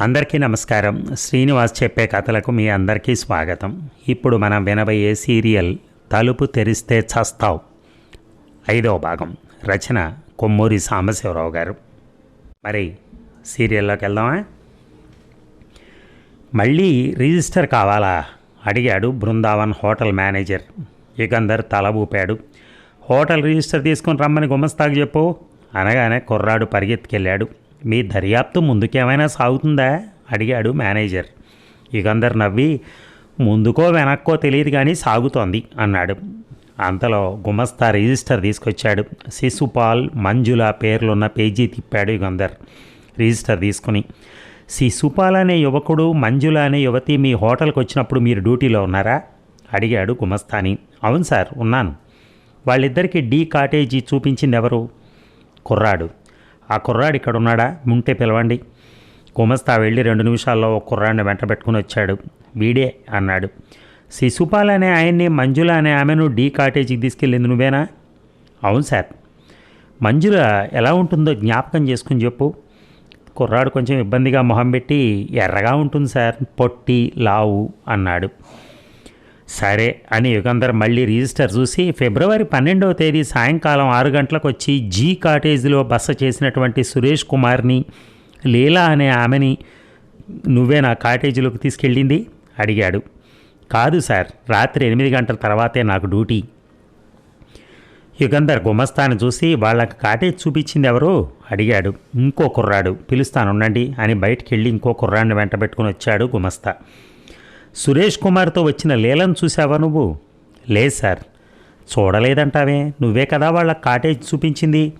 అందరికీ నమస్కారం. శ్రీనివాస్ చెప్పే కథలకు మీ అందరికీ స్వాగతం. ఇప్పుడు మనం వినబోయే సీరియల్ తలుపు తెరిస్తే చస్తావ్. ఐదవ భాగం. రచన కొమ్మూరి సాంబశివరావు గారు. మరి సీరియల్లోకి వెళ్దామా? మళ్ళీ రిజిస్టర్ కావాలా? అడిగాడు బృందావన్ హోటల్ మేనేజర్. యుగంధర్ తల ఊపాడు. హోటల్ రిజిస్టర్ తీసుకొని రమ్మని గుమస్తాకు చెప్పు. అనగానే కుర్రాడు పరిగెత్తుకెళ్ళాడు. మీ దర్యాప్తు ముందుకేమైనా సాగుతుందా? అడిగాడు మేనేజర్. యుగంధర్ నవ్వి ముందుకో వెనక్కో తెలియదు కానీ సాగుతోంది అన్నాడు. అంతలో గుమస్తా రిజిస్టర్ తీసుకొచ్చాడు. శిశుపాల్ మంజుల పేర్లున్న పేజీ తిప్పాడు యుగంధర్ రిజిస్టర్ తీసుకుని శిశుపాల్ అనే యువకుడు మంజుల అనే యువతి మీ హోటల్కి వచ్చినప్పుడు మీరు డ్యూటీలో ఉన్నారా? అడిగాడు గుమస్తాని. అవును సార్ ఉన్నాను. వాళ్ళిద్దరికీ డీ కాటేజీ చూపించింది ఎవరు? కుర్రాడు. ఆ కుర్రాడు ఇక్కడ ఉన్నాడా? ఉంటే పిలవండి. గుమస్తా వెళ్ళి రెండు నిమిషాల్లో ఒక కుర్రాడిని వెంట పెట్టుకుని వచ్చాడు. వీడే అన్నాడు. శిశుపాల్ అనే ఆయన్ని మంజుల అనే ఆమెను డీ కాటేజీకి తీసుకెళ్ళింది నువ్వేనా? అవును సార్. మంజుల ఎలా ఉంటుందో జ్ఞాపకం చేసుకుని చెప్పు. కుర్రాడు కొంచెం ఇబ్బందిగా మొహం పెట్టి ఎర్రగా ఉంటుంది సార్. పొట్టి లావు అన్నాడు. సరే అని యుగంధర్ మళ్ళీ రిజిస్టర్ చూసి ఫిబ్రవరి పన్నెండవ తేదీ సాయంకాలం ఆరు గంటలకు వచ్చి జీ కాటేజీలో బస చేసినటువంటి సురేష్ కుమార్ని లీలా అనే ఆమెని నువ్వే నా కాటేజీలోకి తీసుకెళ్ళింది? అడిగాడు. కాదు సార్ రాత్రి ఎనిమిది గంటల తర్వాతే నాకు డ్యూటీ. యుగంధర్ గుమస్తాను చూసి వాళ్ళకి కాటేజ్ చూపించింది ఎవరు? అడిగాడు. ఇంకో కుర్రాడు పిలుస్తానుండండి అని బయటికి వెళ్ళి ఇంకో కుర్రాడిని వెంటబెట్టుకుని వచ్చాడు గుమస్తా. సురేష్ కుమార్తో వచ్చిన లీలను చూసావా నువ్వు? లేదు సార్. చూడలేదంటావే. నువ్వే కదా వాళ్ళ కాటేజ్ చూపించింది.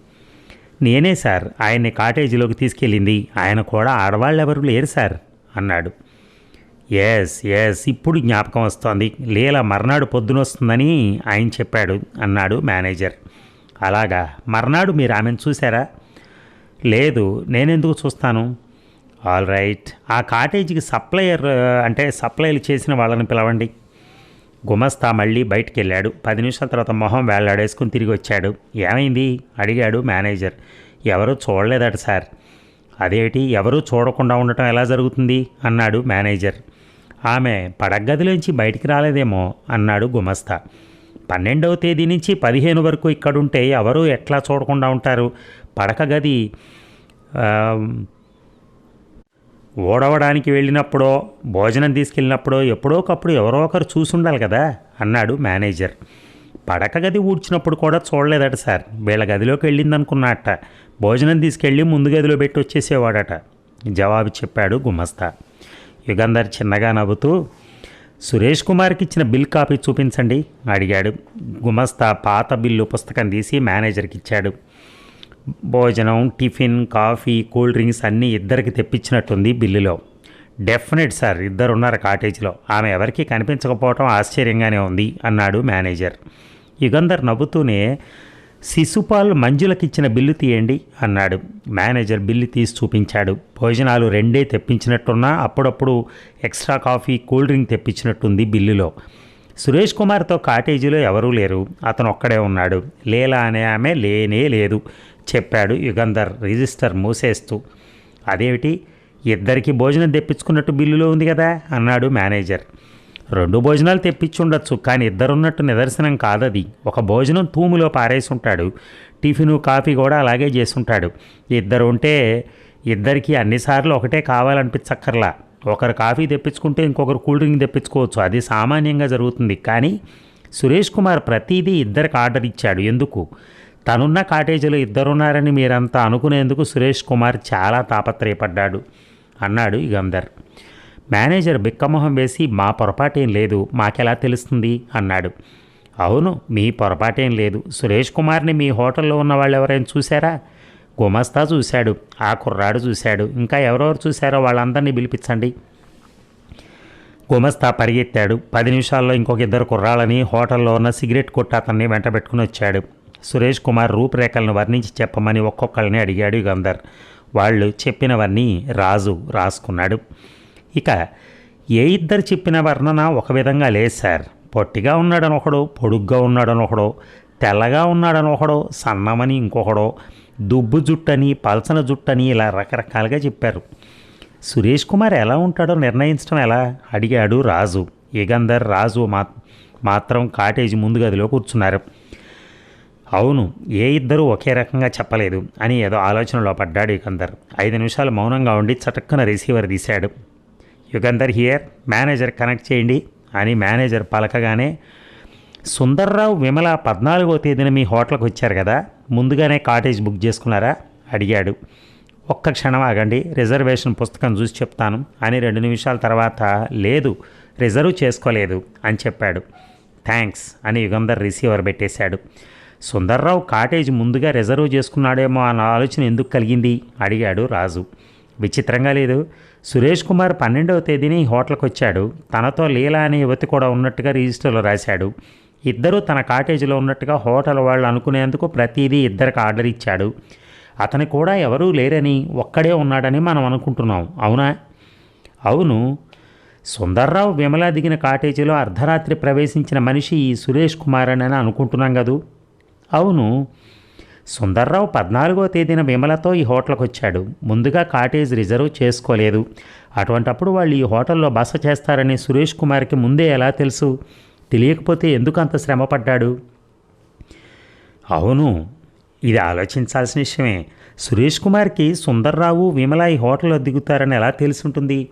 నేనే సార్. ఆయన్ని కాటేజీలోకి తీసుకెళ్ళింది. ఆయన కూడా ఆడవాళ్ళు ఎవరు లేరు సార్ అన్నాడు. Yes yes. ఇప్పుడు జ్ఞాపకం వస్తోంది. లీల మర్నాడు పొద్దునొస్తుందని ఆయన చెప్పాడు అన్నాడు మేనేజర్. అలాగా? మర్నాడు మీరు ఆమెను చూసారా లేదు. నేనెందుకు చూస్తాను? ఆల్ రైట్ ఆ కాటేజీకి సప్లయర్ అంటే సప్లైలు చేసిన వాళ్ళని పిలవండి. గుమస్తా మళ్ళీ బయటికి వెళ్ళాడు పది నిమిషాల తర్వాత మొహం వేలాడేసుకుని తిరిగి వచ్చాడు. ఏమైంది? అడిగాడు మేనేజర్. ఎవరూ చూడలేదట సార్. అదేటి ఎవరూ చూడకుండా ఉండటం ఎలా జరుగుతుంది? అన్నాడు మేనేజర్. ఆమె పడగదిలోంచి బయటికి రాలేదేమో? అన్నాడు గుమస్తా. పన్నెండవ తేదీ నుంచి పదిహేను వరకు ఇక్కడుంటే ఎవరు ఎట్లా చూడకుండా ఉంటారు? పడక గది ఓడవడానికి వెళ్ళినప్పుడో భోజనం తీసుకెళ్ళినప్పుడో ఎప్పుడో ఒకప్పుడు ఎవరో ఒకరు చూసి ఉండాలి కదా అన్నాడు మేనేజర్. పడక గది ఊడ్చినప్పుడు కూడా చూడలేదట సార్. వీళ్ళ గదిలోకి వెళ్ళిందనుకున్నట్ట భోజనం తీసుకెళ్ళి ముందు గదిలో పెట్టి వచ్చేసేవాడట జవాబు చెప్పాడు గుమస్తా. యుగంధర్ చిన్నగా నవ్వుతూ సురేష్ కుమార్కి ఇచ్చిన బిల్ కాపీ చూపించండి అడిగాడు. గుమస్తా పాత బిల్లు పుస్తకం తీసి మేనేజర్కి ఇచ్చాడు. భోజనం టిఫిన్ కాఫీ కూల్ డ్రింక్స్ అన్నీ ఇద్దరికి తెప్పించినట్టుంది బిల్లులో. డెఫినెట్ సార్ ఇద్దరు ఉన్నారు కాటేజీలో. ఆమె ఎవరికీ కనిపించకపోవటం ఆశ్చర్యంగానే ఉంది అన్నాడు మేనేజర్. యుగంధర్ నవ్వుతూనే శిశుపాల్ మంజులకిచ్చిన బిల్లు తీయండి అన్నాడు. మేనేజర్ బిల్లు తీసి చూపించాడు. భోజనాలు రెండే తెప్పించినట్టున్నా అప్పుడప్పుడు ఎక్స్ట్రా కాఫీ కూల్ డ్రింక్ తెప్పించినట్టుంది బిల్లులో. సురేష్ కుమార్తో కాటేజీలో ఎవరూ లేరు. అతను ఒక్కడే ఉన్నాడు. లేలా అనే ఆమె లేనే లేదు. చెప్పాడు యుగంధర్ రిజిస్టర్ మూసేస్తూ. అదేమిటి? ఇద్దరికి భోజనం తెప్పించుకున్నట్టు బిల్లులో ఉంది కదా? అన్నాడు మేనేజర్. రెండు భోజనాలు తెప్పించుండొచ్చు కానీ ఇద్దరున్నట్టు నిదర్శనం కాదది. ఒక భోజనం తూములో పారేసి ఉంటాడు టిఫిను కాఫీ కూడా అలాగే చేసుంటాడు. ఇద్దరు ఉంటే ఇద్దరికి అన్నిసార్లు ఒకటే కావాలనిపించక్కర్లా. ఒకరు కాఫీ తెప్పించుకుంటే ఇంకొకరు కూల్ డ్రింక్ తెప్పించుకోవచ్చు. అది సామాన్యంగా జరుగుతుంది. కానీ సురేష్ కుమార్ ప్రతిదీ ఇద్దరికి ఆర్డర్ ఇచ్చాడు. ఎందుకు? తనున్న కాటేజీలో ఇద్దరున్నారని మీరంతా అనుకునేందుకు సురేష్ కుమార్ చాలా తాపత్రయపడ్డాడు అన్నాడు యుగంధర్ మేనేజర్ బిక్కమొహం వేసి మా పొరపాటేం లేదు మాకెలా తెలుస్తుంది? అన్నాడు. అవును మీ పొరపాటేం లేదు. సురేష్ కుమార్ని మీ హోటల్లో ఉన్న వాళ్ళు ఎవరైనా చూశారా? గుమస్తా చూశాడు ఆ కుర్రాడు చూశాడు. ఇంకా ఎవరెవరు చూశారో వాళ్ళందరినీ పిలిపించండి. గుమస్తా పరిగెత్తాడు. పది నిమిషాల్లో ఇంకొక ఇద్దరు కుర్రాళ్ళని హోటల్లో ఉన్న సిగరెట్ కొట్టు అతన్ని వెంట పెట్టుకుని వచ్చాడు. సురేష్ కుమార్ రూపురేఖలను వర్ణించి చెప్పమని ఒక్కొక్కళ్ళని అడిగాడు యుగంధర్ వాళ్ళు చెప్పినవన్నీ రాజు రాసుకున్నాడు. ఇక ఏ ఇద్దరు చెప్పిన వర్ణన ఒక విధంగా లేదు సార్. పొట్టిగా ఉన్నాడని ఒకడు పొడుగ్గా ఉన్నాడని ఒకడు తెల్లగా ఉన్నాడని ఒకడు సన్నమని ఇంకొకడు దుబ్బు జుట్టని పల్చన జుట్టని ఇలా రకరకాలుగా చెప్పారు. సురేష్ కుమార్ ఎలా ఉంటాడో నిర్ణయించడం ఎలా? అడిగాడు రాజు. యుగంధర్ రాజు మా మాత్రం కాటేజీ ముందు గదిలో కూర్చున్నారు. అవును ఏ ఇద్దరూ ఒకే రకంగా చెప్పలేదు అని ఏదో ఆలోచనలో పడ్డాడు యుగంధర్. ఐదు నిమిషాలు మౌనంగా ఉండి చటక్కున రిసీవర్ తీశాడు. యుగంధర్ హియర్ మేనేజర్ కనెక్ట్ చేయండి అని మేనేజర్ పలకగానే సుందర్రావు విమల పద్నాలుగో తేదీన మీ హోటల్కి వచ్చారు కదా ముందుగానే కాటేజ్ బుక్ చేసుకున్నారా? అడిగాడు. ఒక్క క్షణం ఆగండి రిజర్వేషన్ పుస్తకం చూసి చెప్తాను అని రెండు నిమిషాల తర్వాత లేదు రిజర్వ్ చేసుకోలేదు అని చెప్పాడు. థ్యాంక్స్ అని యుగంధర్ రిసీవర్ పెట్టేశాడు. సుందర్రావు కాటేజ్ ముందుగా రిజర్వ్ చేసుకున్నాడేమో అన్న ఆలోచన ఎందుకు కలిగింది? అడిగాడు రాజు. విచిత్రంగా లేదు. సురేష్ కుమార్ పన్నెండవ తేదీని హోటల్కి వచ్చాడు తనతో లీలా అనే యువతి కూడా ఉన్నట్టుగా రిజిస్టర్లో రాశాడు. ఇద్దరూ తన కాటేజీలో ఉన్నట్టుగా హోటల్ వాళ్ళు అనుకునేందుకు ప్రతిదీ ఇద్దరికి ఆర్డర్ ఇచ్చాడు. అతని కూడా ఎవరూ లేరని ఒక్కడే ఉన్నాడని మనం అనుకుంటున్నాం. అవునా? అవును. సుందర్రావు విమల దిగిన కాటేజీలో అర్ధరాత్రి ప్రవేశించిన మనిషి ఈ సురేష్ కుమార్ అని అనుకుంటున్నాం కదూ? అవును. సుందర్రావు పద్నాలుగో తేదీన విమలతో ఈ హోటల్కి వచ్చాడు ముందుగా కాటేజ్ రిజర్వ్ చేసుకోలేదు. అటువంటప్పుడు వాళ్ళు ఈ హోటల్లో బస చేస్తారని సురేష్ కుమార్కి ముందే ఎలా తెలుసు? తెలియకపోతే ఎందుకు అంత శ్రమపడ్డాడు? అవును. ఇది ఆలోచించాల్సిన విషయమే. సురేష్ కుమార్కి సుందర్రావు విమల ఈ హోటల్లో దిగుతారని ఎలా తెలిసి ఉంటుంది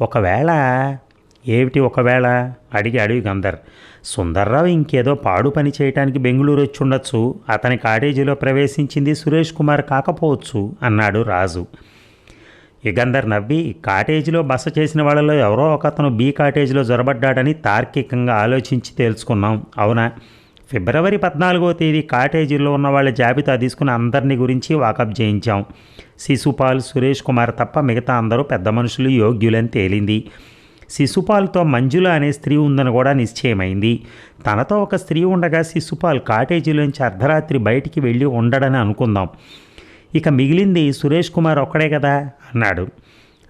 ఒకవేళ ఏమిటి ఒకవేళ? అడిగాడు గంధర్. సుందర్రావు ఇంకేదో పాడు పని చేయటానికి బెంగళూరు వచ్చి ఉండొచ్చు అతని కాటేజీలో ప్రవేశించింది సురేష్ కుమార్ కాకపోవచ్చు అన్నాడు రాజు. యుగంధర్ నవ్వి కాటేజీలో బస చేసిన వాళ్ళలో ఎవరో ఒకతను బీ కాటేజీలో జొరబడ్డాడని తార్కికంగా ఆలోచించి తెలుసుకున్నాం అవునా? ఫిబ్రవరి పద్నాలుగో తేదీ కాటేజీలో ఉన్న వాళ్ళ జాబితా తీసుకుని అందరిని గురించి వాకప్ చేయించాం. శిశుపాల్ సురేష్ కుమార్ తప్ప మిగతా అందరూ పెద్ద మనుషులు యోగ్యులని తేలింది. శిశుపాల్తో మంజుల అనే స్త్రీ ఉందని కూడా నిశ్చయమైంది. తనతో ఒక స్త్రీ ఉండగా శిశుపాల్ కాటేజీలోంచి అర్ధరాత్రి బయటికి వెళ్ళి ఉండడని అనుకుందాం. ఇక మిగిలింది సురేష్ కుమార్ ఒక్కడే కదా? అన్నాడు.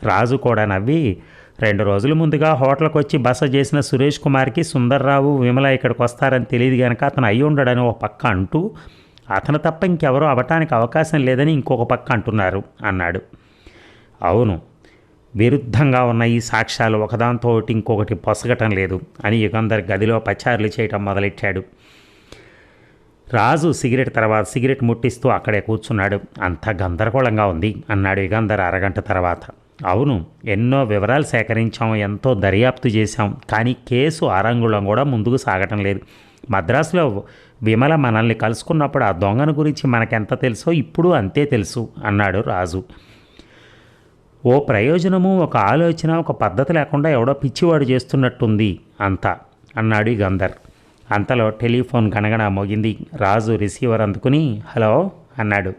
రాజు కూడా నవ్వి రెండు రోజుల ముందుగా హోటల్కి వచ్చి బస చేసిన సురేష్ కుమార్కి సుందర్రావు విమల ఇక్కడికి వస్తారని తెలియదు కనుక అతను అయి ఉండడని ఒక పక్క అంటూ అతను తప్ప ఇంకెవరో అవటానికి అవకాశం లేదని ఇంకొక పక్క అంటున్నారు అన్నాడు. అవును విరుద్ధంగా ఉన్న ఈ సాక్ష్యాలు ఒకదాంతో ఇంకొకటి పొసగటం లేదు అని యుగంధర్ గదిలో పచారులు చేయటం మొదలెట్టాడు. రాజు సిగరెట్ తర్వాత సిగరెట్ ముట్టిస్తూ అక్కడే కూర్చున్నాడు. అంత గందరగోళంగా ఉంది అన్నాడు యుగంధర్ అరగంట తర్వాత. అవును ఎన్నో వివరాలు సేకరించాం ఎంతో దర్యాప్తు చేశాం కానీ కేసు ఆరంగుళం కూడా ముందుకు సాగటం లేదు. మద్రాసులో విమల మనల్ని కలుసుకున్నప్పుడు ఆ దొంగను గురించి మనకెంత తెలుసో ఇప్పుడు అంతే తెలుసు అన్నాడు రాజు. ఓ ప్రయోజనము ఒక ఆలోచన ఒక పద్ధతి లేకుండా ఎవడో పిచ్చివాడు చేస్తున్నట్టుంది అంతా అన్నాడు ఈ గంధర్. అంతలో టెలిఫోన్ గణగణ మోగింది. రాజు రిసీవర్ అందుకుని హలో అన్నాడు.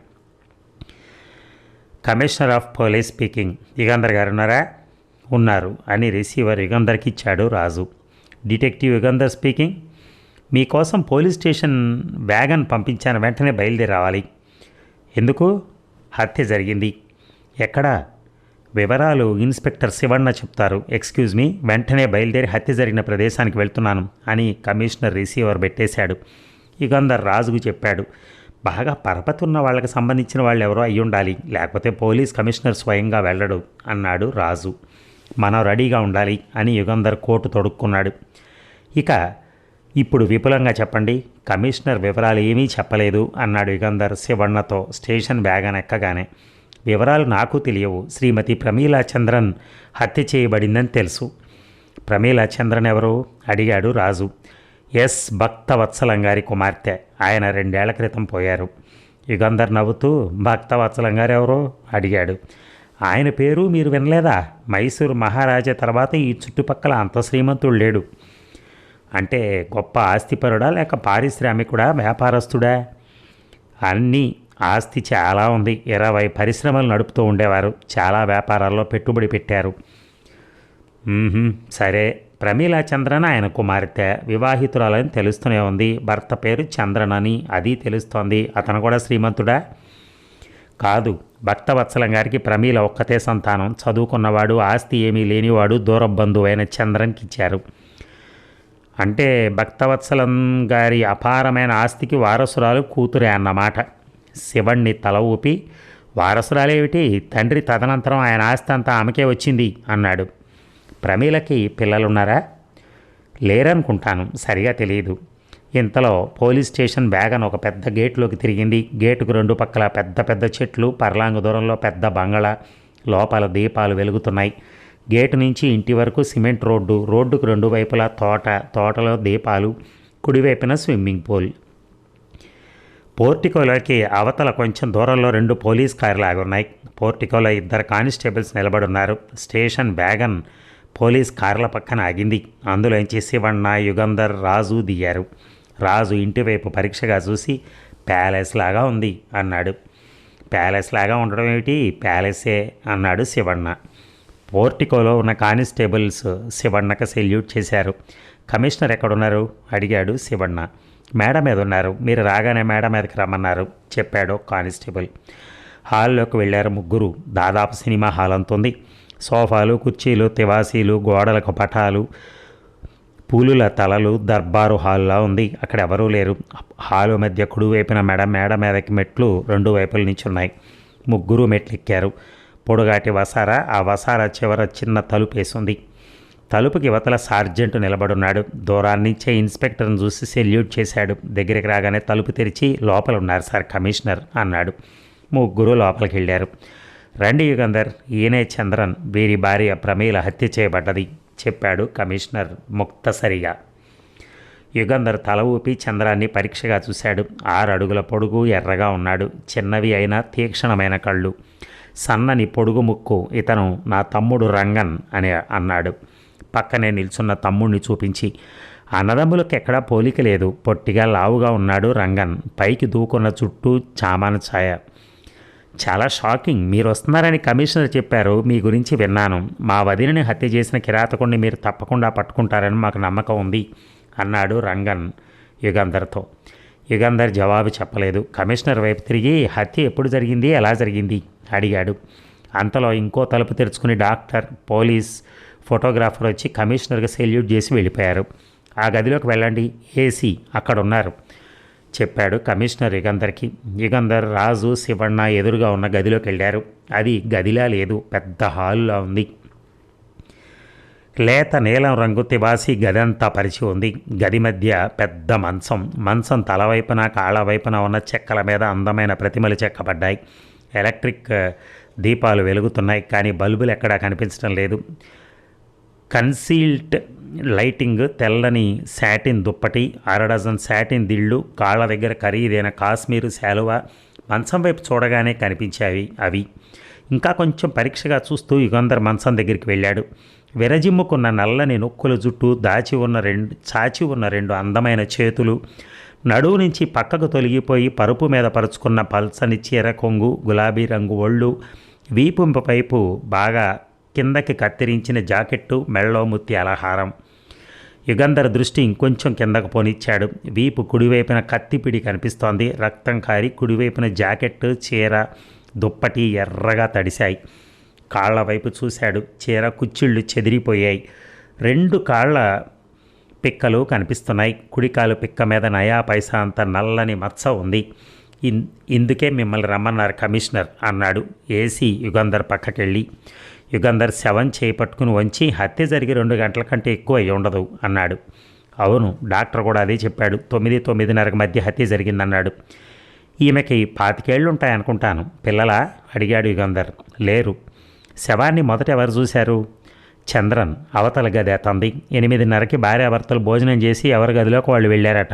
Commissioner of police speaking. Yugandhar గారు ఉన్నారా? ఉన్నారు అని రిసీవర్ యుగంధర్కి ఇచ్చాడు రాజు. Detective Yugandhar speaking. మీకోసం పోలీస్ స్టేషన్ వ్యాగన్ పంపించాను. వెంటనే బయలుదేరి రావాలి. ఎందుకు? హత్య జరిగింది. ఎక్కడా? వివరాలు ఇన్స్పెక్టర్ శివన్న చెప్తారు. ఎక్స్క్యూజ్ మీ వెంటనే బయలుదేరి హత్య జరిగిన ప్రదేశానికి వెళ్తున్నాను అని కమిషనర్ రిసీవర్ పెట్టేశాడు. యుగంధర్ రాజుకు చెప్పాడు. బాగా పరపతున్న వాళ్ళకి సంబంధించిన వాళ్ళు ఎవరో అయి ఉండాలి. లేకపోతే పోలీస్ కమిషనర్ స్వయంగా వెళ్ళడు అన్నాడు రాజు. మనం రెడీగా ఉండాలి అని యుగంధర్ కోర్టు తొడుక్కున్నాడు. ఇక ఇప్పుడు విపులంగా చెప్పండి. కమిషనర్ వివరాలు ఏమీ చెప్పలేదు అన్నాడు యుగంధర్ శివణ్ణతో స్టేషన్ బ్యాగన్ ఎక్కగానే వివరాలు నాకు తెలియవు. శ్రీమతి ప్రమీలా చంద్రన్ హత్య చేయబడిందని తెలుసు. ప్రమీలా చంద్రన్ ఎవరు? అడిగాడు రాజు. ఎస్. భక్తవత్సలం గారి కుమార్తె. ఆయన రెండేళ్ళ క్రితం పోయారు. యుగంధర్ నవ్వుతూ భక్తవత్సలం గారు ఎవరో? అడిగాడు. ఆయన పేరు మీరు వినలేదా? మైసూరు మహారాజా తర్వాత ఈ చుట్టుపక్కల అంత శ్రీమంతుడు లేడు. అంటే గొప్ప ఆస్తిపరుడా లేక పారిశ్రామికుడా? వ్యాపారస్తుడా? అన్నీ. ఆస్తి చాలా ఉంది. ఇరవై పరిశ్రమలు నడుపుతూ ఉండేవారు. చాలా వ్యాపారాల్లో పెట్టుబడి పెట్టారు. సరే. ప్రమీలా చంద్రన్ ఆయన కుమార్తె. వివాహితురాలని తెలుస్తూనే ఉంది. భర్త పేరు చంద్రన్ అని అది తెలుస్తోంది. అతను కూడా శ్రీమంతుడా? కాదు. భక్తవత్సలం గారికి ప్రమీల ఒక్కతే సంతానం. చదువుకున్నవాడు ఆస్తి ఏమీ లేనివాడు దూర అయిన చంద్రన్కి ఇచ్చారు. అంటే భక్తవత్సలం గారి అపారమైన ఆస్తికి వారసురాలు కూతురే అన్నమాట. శివణ్ణి తల ఊపి వారసురాలేమిటి? తండ్రి తదనంతరం ఆయన ఆస్తి అంతా ఆమెకే వచ్చింది అన్నాడు. ప్రమీలకి పిల్లలున్నారా? లేరనుకుంటాను. సరిగా తెలియదు. ఇంతలో పోలీస్ స్టేషన్ వ్యాగన్ ఒక పెద్ద గేట్లోకి తిరిగింది. గేటుకు రెండు పక్కల పెద్ద పెద్ద చెట్లు పర్లాంగు దూరంలో పెద్ద బంగళా లోపల దీపాలు వెలుగుతున్నాయి. గేటు నుంచి ఇంటి వరకు సిమెంట్ రోడ్డు రోడ్డుకు రెండు వైపులా తోట తోటలో దీపాలు కుడివైపున స్విమ్మింగ్ పూల్. పోర్టికోలోకి అవతల కొంచెం దూరంలో రెండు పోలీస్ కార్లు ఆగున్నాయి. పోర్టికోలో ఇద్దరు కానిస్టేబుల్స్ నిలబడున్నారు. స్టేషన్ బ్యాగన్ పోలీస్ కార్ల పక్కన ఆగింది. అందులోంచి శివಣ್ణ యుగంధర్ రాజు దిగారు. రాజు ఇంటివైపు పరీక్షగా చూసి ప్యాలెస్ లాగా ఉంది అన్నాడు. ప్యాలెస్ లాగా ఉండడం ఏమిటి? ప్యాలెసే అన్నాడు శివన్న. పోర్టికోలో ఉన్న కానిస్టేబుల్స్ శివన్నకు సెల్యూట్ చేశారు. కమిషనర్ ఎక్కడున్నారు? అడిగాడు శివన్న. మేడ మీద ఉన్నారు. మీరు రాగానే మేడ మీదకి రమ్మన్నారు చెప్పాడు కానిస్టేబుల్. హాల్లోకి వెళ్ళారు ముగ్గురు. దాదాపు సినిమా హాల్ అంతుంది సోఫాలు కుర్చీలు తివాసీలు గోడలకు పటాలు పూలుల తలలు దర్బారు హాల్లా ఉంది. అక్కడ ఎవరూ లేరు. హాలు మధ్య కుడివైపున మెడ మేడ మీదకి మెట్లు రెండు వైపుల నుంచి ఉన్నాయి. ముగ్గురు మెట్లు ఎక్కారు పొడుగాటి వసార. ఆ వసార చివర చిన్న తలుపు వేసింది తలుపుకి యువతల సార్జెంటు నిలబడున్నాడు. దూరాన్నించే ఇన్స్పెక్టర్ని చూసి సెల్యూట్ చేశాడు. దగ్గరికి రాగానే తలుపు తెరిచి లోపల ఉన్నారు సార్ కమిషనర్ అన్నాడు. ముగ్గురు లోపలికి వెళ్ళారు రండి యుగంధర్ ఈయనే చంద్రన్ వీరి భార్య ప్రమీల హత్య చేయబడ్డది చెప్పాడు కమిషనర్ ముక్తసరిగా. యుగంధర్ తల ఊపి చంద్రాన్ని పరీక్షగా చూశాడు. ఆరు అడుగుల పొడుగు ఎర్రగా ఉన్నాడు. చిన్నవి అయిన తీక్షణమైన కళ్ళు. సన్నని పొడుగు ముక్కు. ఇతను నా తమ్ముడు రంగన్ అని అన్నాడు. పక్కనే నిల్చున్న తమ్ముణ్ణి చూపించి అన్నదమ్ములకు ఎక్కడా పోలిక లేదు. పొట్టిగా లావుగా ఉన్నాడు రంగన్. పైకి దూకున్న చుట్టూ చామాన ఛాయ. చాలా షాకింగ్. మీరు వస్తున్నారని కమిషనర్ చెప్పారు. మీ గురించి విన్నాను. మా వదినని హత్య చేసిన కిరాతకుణ్ణి మీరు తప్పకుండా పట్టుకుంటారని మాకు నమ్మకం ఉంది అన్నాడు రంగన్ యుగంధర్తో. యుగంధర్ జవాబు చెప్పలేదు. కమిషనర్ వైపు తిరిగి హత్య ఎప్పుడు జరిగింది? ఎలా జరిగింది? అడిగాడు. అంతలో ఇంకో తలుపు తెరుచుకుని డాక్టర్ పోలీస్ ఫోటోగ్రాఫర్ వచ్చి కమిషనర్కి సెల్యూట్ చేసి వెళ్ళిపోయారు. ఆ గదిలోకి వెళ్ళండి ఏసీ అక్కడ ఉన్నారు చెప్పాడు కమిషనర్ యుగంధర్కి. యుగంధర్ రాజు శివಣ್ణ ఎదురుగా ఉన్న గదిలోకి వెళ్ళారు. అది గదిలా లేదు పెద్ద హాల్లో ఉంది. లేత నీలం రంగు తివాసి గది అంతా పరిచి ఉంది. గది మధ్య పెద్ద మంచం. మంచం తల వైపున కాళ్ళ వైపున ఉన్న చెక్కల మీద అందమైన ప్రతిమలు చెక్కబడ్డాయి. ఎలక్ట్రిక్ దీపాలు వెలుగుతున్నాయి కానీ బల్బులు ఎక్కడా కనిపించడం లేదు. కన్సీల్డ్ లైటింగ్ తెల్లని శాటిన్ దుప్పటి అర డజన్ శాటిన్ దిళ్ళు కాళ్ళ దగ్గర ఖరీదైన కాశ్మీరు శాలువ మంచం వైపు చూడగానే కనిపించేవి అవి. ఇంకా కొంచెం పరీక్షగా చూస్తూ యుగంధర్ మంచం దగ్గరికి వెళ్ళాడు. విరజిమ్ముకున్న నల్లని నొక్కుల జుట్టు దాచి ఉన్న రెండు చాచి ఉన్న రెండు అందమైన చేతులు నడువు నుంచి పక్కకు తొలగిపోయి పరుపు మీద పరుచుకున్న పల్సని చీర కొంగు గులాబీ రంగు ఒళ్ళు వీపుంప వైపు బాగా కిందకి కత్తిరించిన జాకెట్టు మెళ్ళో ముత్తి అలహారం. యుగంధర్ దృష్టి ఇంకొంచెం కిందకు పోనిచ్చాడు. వీపు కుడివైపున కత్తిపిడి కనిపిస్తోంది. రక్తం కారి కుడివైపున జాకెట్ చీర దుప్పటి ఎర్రగా తడిశాయి. కాళ్ళ వైపు చూశాడు. చీర కుచ్చిళ్ళు చెదిరిపోయాయి. రెండు కాళ్ళ పిక్కలు కనిపిస్తున్నాయి. కుడికాలు పిక్క మీద నయా పైసా అంత నల్లని మచ్చ ఉంది. ఇన్ ఇందుకే మిమ్మల్ని రమ్మన్నారు కమిషనర్ అన్నాడు. ఏసీ యుగంధర్ పక్కకెళ్ళి. యుగంధర్ శవం చేయి పట్టుకుని వంచి హత్య జరిగి రెండు గంటల కంటే ఎక్కువ అయి ఉండదు అన్నాడు. అవును డాక్టర్ కూడా అదే చెప్పాడు. తొమ్మిది తొమ్మిదిన్నరకు మధ్య హత్య జరిగిందన్నాడు. ఈమెకి పాతికేళ్ళు ఉంటాయనుకుంటాను పిల్లలా? అడిగాడు యుగంధర్. లేరు. శవాన్ని మొదట ఎవరు చూశారు? చంద్రన్ అవతల గది అతంది ఎనిమిదిన్నరకి భార్యాభర్తలు భోజనం చేసి ఎవరి గదిలోకి వాళ్ళు వెళ్ళారట?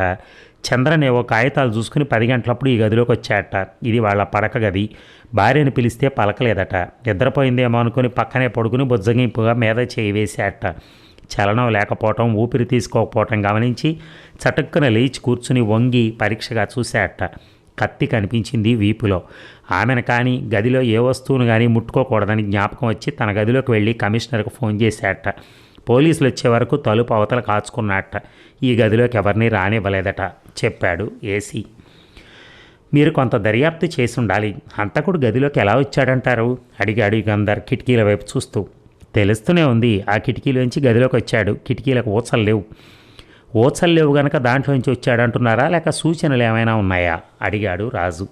చంద్రన్ ఓ కాగితాలు చూసుకుని పది గంటలప్పుడు ఈ గదిలోకి వచ్చాడట ఇది వాళ్ళ పడక గది. భార్యను పిలిస్తే పలకలేదట. నిద్రపోయిందేమో అనుకుని పక్కనే పడుకుని బుజ్జగింపుగా మీద చేయి వేశాడట చలనం లేకపోవటం ఊపిరి తీసుకోకపోవటం గమనించి చటుక్కున లేచి కూర్చుని వంగి పరీక్షగా చూశాట కత్తి కనిపించింది వీపులో. ఆమెను కానీ గదిలో ఏ వస్తువును కానీ ముట్టుకోకూడదని జ్ఞాపకం వచ్చి తన గదిలోకి వెళ్ళి కమిషనర్కు ఫోన్ చేశాట పోలీసులు వచ్చే వరకు తలుపు అవతల కాచుకున్నట్ట. ఈ గదిలోకి ఎవరిని రానివ్వలేదట చెప్పాడు ఏసీ. మీరు కొంత దర్యాప్తు చేసి ఉండాలి. హంతకుడు గదిలోకి ఎలా వచ్చాడంటారు? అడిగాడు గంధర్ కిటికీల వైపు చూస్తూ. తెలుస్తూనే ఉంది. ఆ కిటికీలోంచి గదిలోకి వచ్చాడు. కిటికీలకు ఊచలు లేవు. ఊచలు లేవు గనక దాంట్లోంచి వచ్చాడంటున్నారా? లేక సూచనలు ఏమైనా ఉన్నాయా? అడిగాడు రాజు.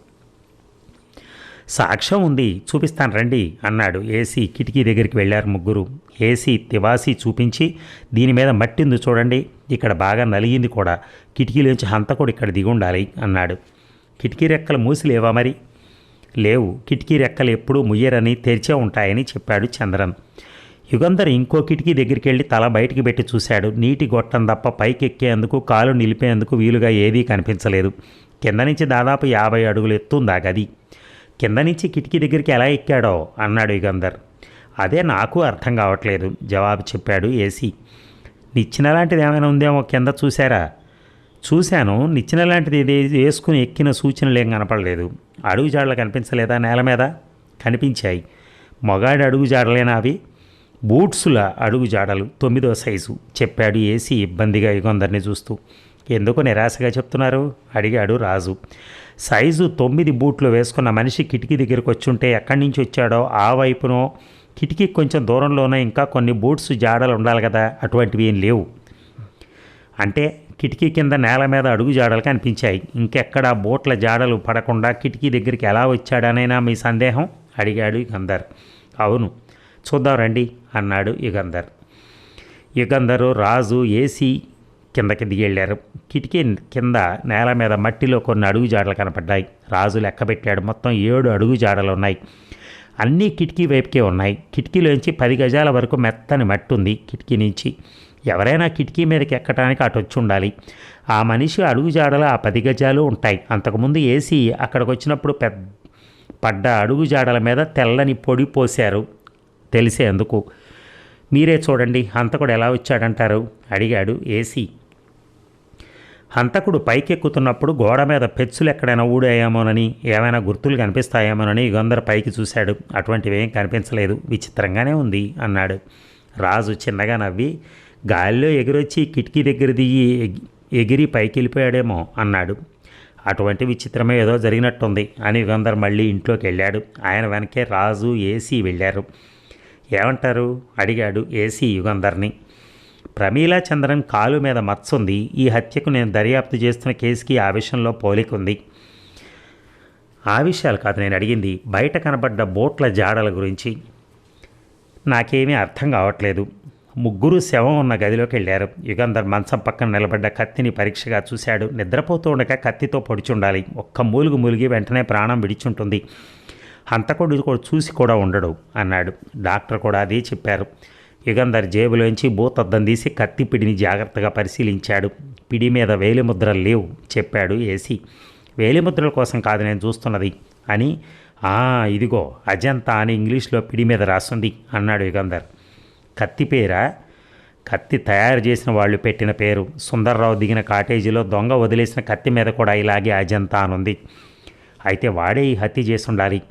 సాక్ష్యం ఉంది చూపిస్తాను రండి అన్నాడు. ఏసీ కిటికీ దగ్గరికి వెళ్ళారు ముగ్గురు. ఏసీ తివాసి చూపించి దీని మీద మట్టింది చూడండి ఇక్కడ బాగా నలిగింది కూడా. కిటికీలోంచి హంతకుడు ఇక్కడ దిగి ఉండాలి అన్నాడు. కిటికీ రెక్కలు మూసి లేవా మరి? లేవు. కిటికీ రెక్కలు ఎప్పుడూ ముయ్యరని తెరిచే ఉంటాయని చెప్పాడు చంద్రన్. యుగంధర్ ఇంకో కిటికీ దగ్గరికి వెళ్ళి తల బయటికి పెట్టి చూశాడు. నీటి గొట్టం తప్ప పైకి ఎక్కేందుకు కాలు నిలిపేందుకు వీలుగా ఏదీ కనిపించలేదు. కింద నుంచి దాదాపు యాభై అడుగులు ఎత్తుంది ఆ గది. కింద నుంచి కిటికీ దగ్గరికి ఎలా ఎక్కాడో అన్నాడు యుగంధర్ అదే నాకు అర్థం కావట్లేదు జవాబు చెప్పాడు ఏసీ. నిచ్చిన లాంటిది ఏమైనా ఉందేమో కింద చూశారా? చూశాను నిచ్చిన లాంటిది ఇది వేసుకుని ఎక్కిన సూచనలు ఏం కనపడలేదు. అడుగు జాడలు కనిపించలేదా నేల మీద? కనిపించాయి. మొగాడి అడుగు జాడలేనా అవి? బూట్సుల అడుగు జాడలు తొమ్మిదో సైజు చెప్పాడు ఏసీ ఇబ్బందిగా యుగంధర్ని చూస్తూ. ఎందుకు నిరాశగా చెప్తున్నారు? అడిగాడు రాజు. సైజు తొమ్మిది బూట్లు వేసుకున్న మనిషి కిటికీ దగ్గరికి వచ్చుంటే ఎక్కడి నుంచి వచ్చాడో ఆ వైపునో కిటికీ కొంచెం దూరంలోనే ఇంకా కొన్ని బూట్స్ జాడలు ఉండాలి కదా అటువంటివి ఏం లేవు. అంటే కిటికీ కింద నేల మీద అడుగు జాడలు కనిపించాయి. ఇంకెక్కడ బూట్ల జాడలు పడకుండా కిటికీ దగ్గరికి ఎలా వచ్చాడనైనా మీ సందేహం? అడిగాడు యుగంధర్ అవును. చూద్దాం రండి అన్నాడు యుగంధర్ యుగంధరు రాజు ఏసీ కిందకి దిగెళ్ళారు. కిటికీ కింద నేల మీద మట్టిలో కొన్ని అడుగు జాడలు కనపడ్డాయి. రాజు లెక్కబెట్టాడు మొత్తం ఏడు అడుగు జాడలు ఉన్నాయి. అన్నీ కిటికీ వైపుకే ఉన్నాయి. కిటికీలోంచి పది గజాల వరకు మెత్తని మట్టి ఉంది కిటికీ నుంచి. ఎవరైనా కిటికీ మీదకి ఎక్కడానికి అటు వచ్చి ఉండాలి. ఆ మనిషి అడుగు జాడలు ఆ పది గజాలు ఉంటాయి. అంతకుముందు ఏసీ అక్కడికి వచ్చినప్పుడు పెద్ద పడ్డ అడుగు జాడల మీద తెల్లని పొడి పోశారు తెలిసేందుకు. మీరే చూడండి. హంతకుడు ఎలా వచ్చాడంటారు? అడిగాడు ఏసీ. హంతకుడు పైకెక్కుతున్నప్పుడు గోడ మీద పెచ్చులు ఎక్కడైనా ఊడాయేమోనని ఏమైనా గుర్తులు కనిపిస్తాయేమోనని యుగంధర్ పైకి చూశాడు. అటువంటివేం కనిపించలేదు. విచిత్రంగానే ఉంది అన్నాడు. రాజు చిన్నగా నవ్వి గాలిలో ఎగిరొచ్చి కిటికీ దగ్గర దిగి ఎగి- ఎగిరి పైకి వెళ్ళిపోయాడేమో అన్నాడు. అటువంటి విచిత్రమే ఏదో జరిగినట్టుంది అని యుగంధర్ మళ్ళీ ఇంట్లోకి వెళ్ళాడు ఆయన వెనకే రాజు ఏసీ వెళ్ళారు. ఏమంటారు? అడిగాడు ఏసీ యుగంధర్ని ప్రమీలా చంద్రన్ కాలు మీద మత్సుంది. ఈ హత్యకు నేను దర్యాప్తు చేస్తున్న కేసుకి ఆ విషయంలో పోలికుంది. ఆ విషయాలు కాదు నేను అడిగింది. బయట కనబడ్డ బోట్ల జాడల గురించి. నాకేమీ అర్థం కావట్లేదు. ముగ్గురు శవం ఉన్న గదిలోకి వెళ్ళారు. యుగంధర్ మంచం పక్కన నిలబడ్డ కత్తిని పరీక్షగా చూశాడు. నిద్రపోతుండగా కత్తితో పొడిచుండాలి. ఒక్క మూలుగు మూలిగి వెంటనే ప్రాణం విడిచుంటుంది. హంతకుడు కూడా చూసి కూడా ఉండడు అన్నాడు. డాక్టర్ కూడా అదే చెప్పారు. యుగంధర్ జేబులోంచి భూతద్దం తీసి కత్తి పిడిని జాగ్రత్తగా పరిశీలించాడు. పిడి మీద వేలిముద్రలు లేవు చెప్పాడు ఏసీ. వేలిముద్రల కోసం కాదు నేను చూస్తున్నది అని. "ఆ, ఇదిగో అజంతా అని ఇంగ్లీష్లో పిడి మీద రాస్తుంది అన్నాడు యుగంధర్ కత్తి పేరా? కత్తి తయారు చేసిన వాళ్ళు పెట్టిన పేరు. సుందర్రావు దిగిన కాటేజీలో దొంగ వదిలేసిన కత్తి మీద కూడా ఇలాగే అజంతా అనుంది. అయితే వాడే ఈ హత్య చేసి ఉండాలి.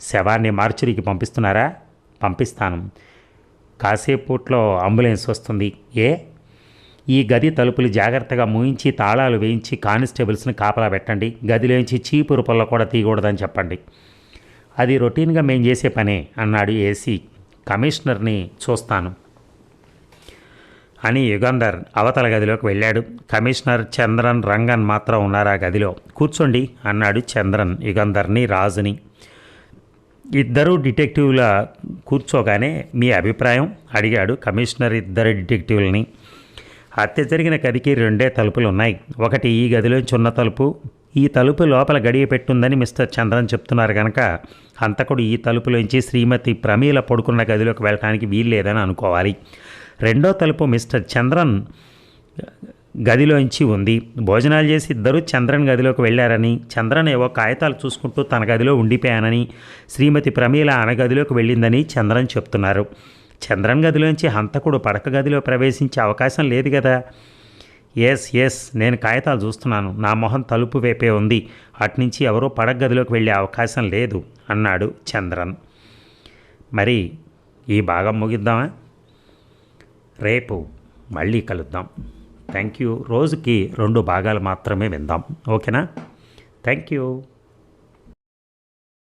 శవాన్ని మార్చురికి పంపిస్తున్నారా? పంపిస్తాను. కాసేపట్లో అంబులెన్స్ వస్తుంది. ఏ? ఈ గది తలుపులు జాగ్రత్తగా మూయించి తాళాలు వేయించి కానిస్టేబుల్స్ని కాపలా పెట్టండి. గదిలోంచి చీపురు రూపంలో కూడా తీయకూడదని చెప్పండి. అది రొటీన్గా మేం చేసే పనే అన్నాడు ఏసీ. కమిషనర్ని చూస్తాను. అని యుగంధర్ అవతల గదిలోకి వెళ్ళాడు. కమిషనర్ చంద్రన్ రంగన్ మాత్రం ఉన్నారు ఆ గదిలో? కూర్చోండి అన్నాడు చంద్రన్ యుగంధర్ని రాజుని. ఇద్దరు డిటెక్టివ్ల కూర్చోగానే మీ అభిప్రాయం అడిగాడు కమిషనర్ ఇద్దరు డిటెక్టివ్లని. హత్య జరిగిన గదికి రెండే తలుపులు ఉన్నాయి ఒకటి ఈ గదిలోంచి ఉన్న తలుపు. ఈ తలుపు లోపల గడియ పెట్టుందని మిస్టర్ చంద్రన్ చెప్తున్నారు కనుక హంతకుడు ఈ తలుపులోంచి శ్రీమతి ప్రమీల పడుకున్న గదిలోకి వెళ్ళడానికి వీల్లేదని అనుకోవాలి. రెండో తలుపు మిస్టర్ చంద్రన్ గదిలోంచి ఉంది. భోజనాలు చేసి ఇద్దరు చంద్రన్ గదిలోకి వెళ్ళారని చంద్రన్ ఏవో కాగితాలు చూసుకుంటూ తన గదిలో ఉండిపోయానని శ్రీమతి ప్రమీల ఆమె గదిలోకి వెళ్ళిందని చంద్రన్ చెప్తున్నారు. చంద్రన్ గదిలోంచి హంతకుడు పడక గదిలో ప్రవేశించే అవకాశం లేదు కదా ఎస్ ఎస్ నేను కాగితాలు చూస్తున్నాను. నా మొహం తలుపు వైపే ఉంది. అట్నుంచి ఎవరో పడక గదిలోకి వెళ్ళే అవకాశం లేదు అన్నాడు చంద్రన్. మరి ఈ భాగం ముగిద్దామా? రేపు మళ్ళీ కలుద్దాం. Thank you. రోజుకి రెండు భాగాలు మాత్రమే విందాం. ఓకేనా? Thank you.